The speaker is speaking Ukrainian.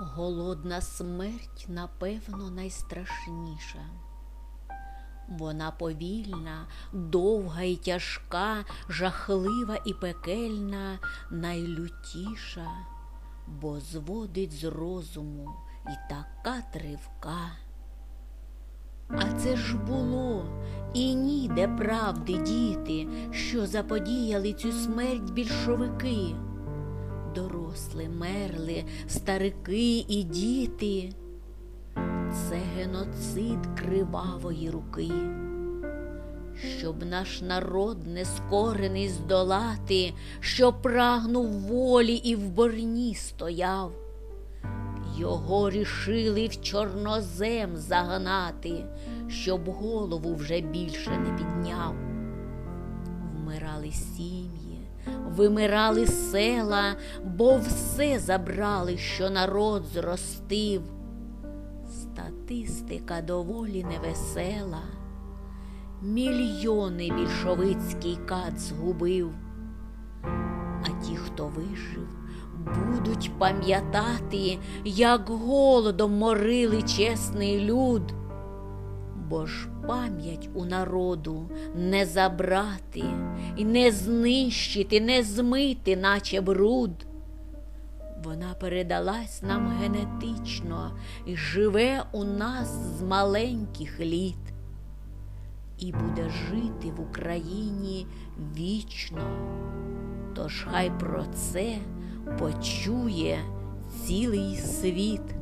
Голодна смерть, напевно, найстрашніша. Вона повільна, довга і тяжка, жахлива і пекельна, найлютіша, бо зводить з розуму і така тривка. А це ж було і ніде правди діти, що заподіяли цю смерть більшовики. Доросли, мерли, старики і діти. Це геноцид кривавої руки. Щоб наш народ нескорений здолати, що прагнув волі і в борні стояв. Його рішили в чорнозем загнати, щоб голову вже більше не підняв. Вмирали сім'ї, вимирали села, бо все забрали, що народ зростив. Статистика доволі невесела. Мільйони більшовицький кат згубив. А ті, хто вижив, будуть пам'ятати, як голодом морили чесний люд. Бо ж пам'ять у народу не забрати, і не знищити, не змити, наче бруд. Вона передалась нам генетично і живе у нас з маленьких літ, і буде жити в Україні вічно. Тож хай про це почує цілий світ.